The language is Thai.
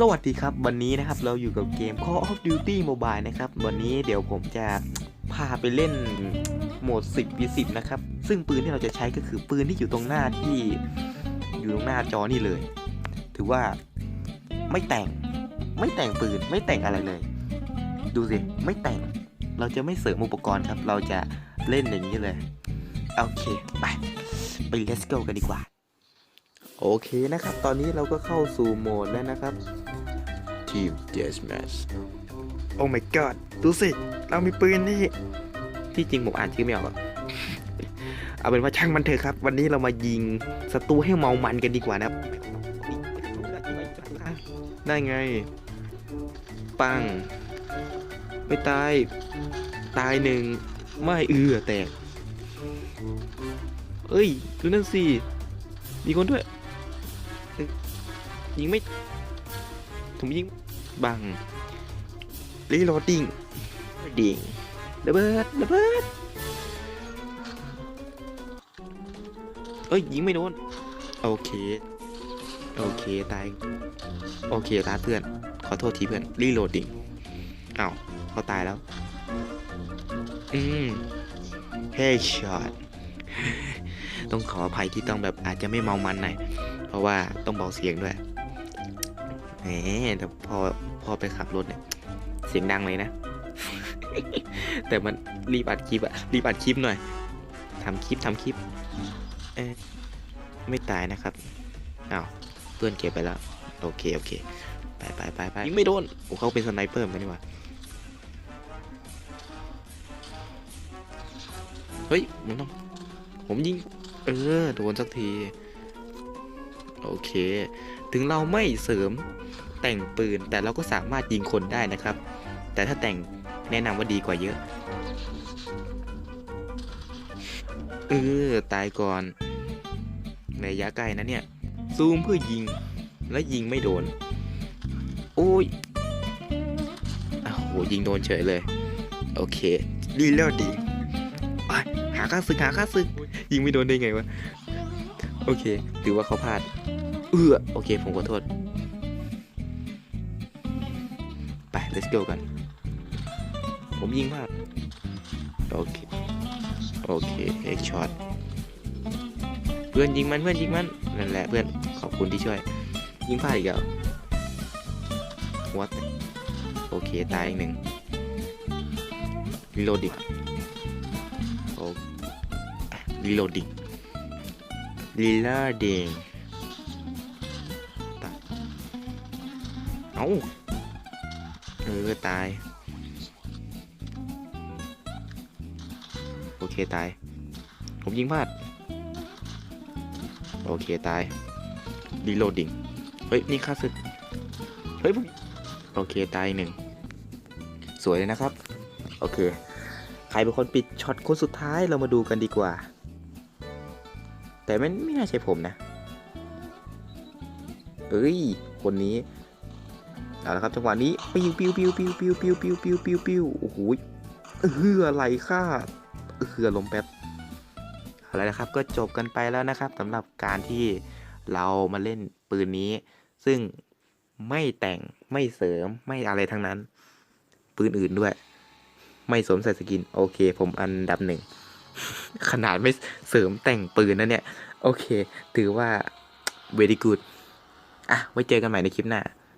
สวัสดีครับ วันนี้นะครับเราอยู่กับเกม Call of Duty Mobile นะครับ วันนี้เดี๋ยวผมจะพาไปเล่นโหมด 10 v 10 นะครับ ซึ่งปืนที่เราจะใช้ก็คือปืนที่อยู่ตรงหน้าที่อยู่ตรงหน้าจอนี่เลย ถือว่าไม่แต่งไม่แต่งปืนไม่แต่งอะไรเลย ดูสิ ไม่แต่งเราจะไม่เสริมอุปกรณ์ครับ เราจะเล่นอย่างนี้เลย โอเค ไป ไป let's go กันดีกว่า โอเคนะครับ ตอนนี้เราก็เข้าสู่โหมดแล้วนะครับ Team Deathmatch โอ้ my god ดูสิ เรามีปืนนี่ ที่จริงผมอ่านชื่อไม่ออกหรอกเอาเป็นว่าช่างมันเถอะครับ วันนี้เรามายิงศัตรูให้เมามันกันดีกว่านะครับได้ไง ปัง ไม่ตาย ตายหนึ่ง ไม่เอือแตก เอ้ย ดูนั่นสิ มีคนด้วยเอ้ย ยิงไม่ ผมยิงบังรีโหลดดิ้งดิ่งระเบิดระเบิดเอ้ยยิงไม่โดนโอเค โอเคตายโอเคลาเพื่อน ขอโทษทีเพื่อนรีโหลดดิ้งอ้าวเขาตายแล้ว อืมเฮดช็อตต้องขออภัยที่ต้องแบบอาจจะไม่เมามันหน่อย เพราะว่าต้องเบาเสียงด้วย แหมแต่พอพอไปขับรถเนี่ย เสียงดังเลยนะ แต่มันรีบอัดคลิปอะรีบอัดคลิปหน่อยทำคลิปทำคลิปเอ๊ไม่ตายนะครับอ้าวเพื่อนเก็บไปแล้ว โอเคโอเค ไปไปไปไปยิงไม่โดนโอ้เขาเป็นสไนเปอร์เหมือนกันนี่ว่าเฮ้ยมันต้อง ผมยิง เออ โดนสักที โอเค ถึงเราไม่เสริมแต่งปืนแต่เราก็สามารถยิงคนได้นะครับ แต่ถ้าแต่งแนะนำว่าดีกว่าเยอะเออตายก่อนระยะใกล้นะเนี่ย ซูมเพื่อยิงแล้วยิงไม่โดน โอ้ยโอ้โหยิงโดนเฉยเลย โอเค ดีแล้วดีไปหาค่าศึกหาค่าศึกยิงไม่โดนได้ไงวะ โอเค ถือว่าเขาพลาด ออโอเค ผมขอโทษ ไป let's go กัน ผมยิงพลาดโอเค โอเคเอ็กช็อตเพื่อนยิงมันเพื่อนยิงมัน นั่นแหละเพื่อน ขอบคุณที่ช่วย ยิงพลาดอีกแล้ว what โอเค ตายอีกหนึ่งรีโหลดดิโอ reloading reloading ตาย เอ้าเออตาย โอเคตาย ผมยิงพลาด โอเคตาย reloading เฮ้ย นี่ค่าศึก เฮ้ยผมโอเคตายหนึ่ง สวยเลยนะครับ โอเค ใครเป็นคนปิดช็อตคนสุดท้ายเรามาดูกันดีกว่า แต่ไม่ไม่น่าใช่ผมนะ เอ้ย คนนี้ เอาละครับจังหวะนี้ปิ้วปิ้วปิ้วปิ้วปิ้วปิ้วปิวปิวปิวปิวโอ้โหเอออะไรค่าเออลมแป๊บอะไรนะครับก็จบกันไปแล้วนะครับสำหรับการที่เรามาเล่นปืนนี้ ซึ่งไม่แต่งไม่เสริมไม่อะไรทั้งนั้น ปืนอื่นด้วย ไม่สวมใส่สกิน โอเค ผมอันดับหนึ่งขนาดไม่เสริมแต่งปืนนะเนี่ย โอเค ถือว่า very good อะ ไว้เจอกันใหม่ในคลิปหน้า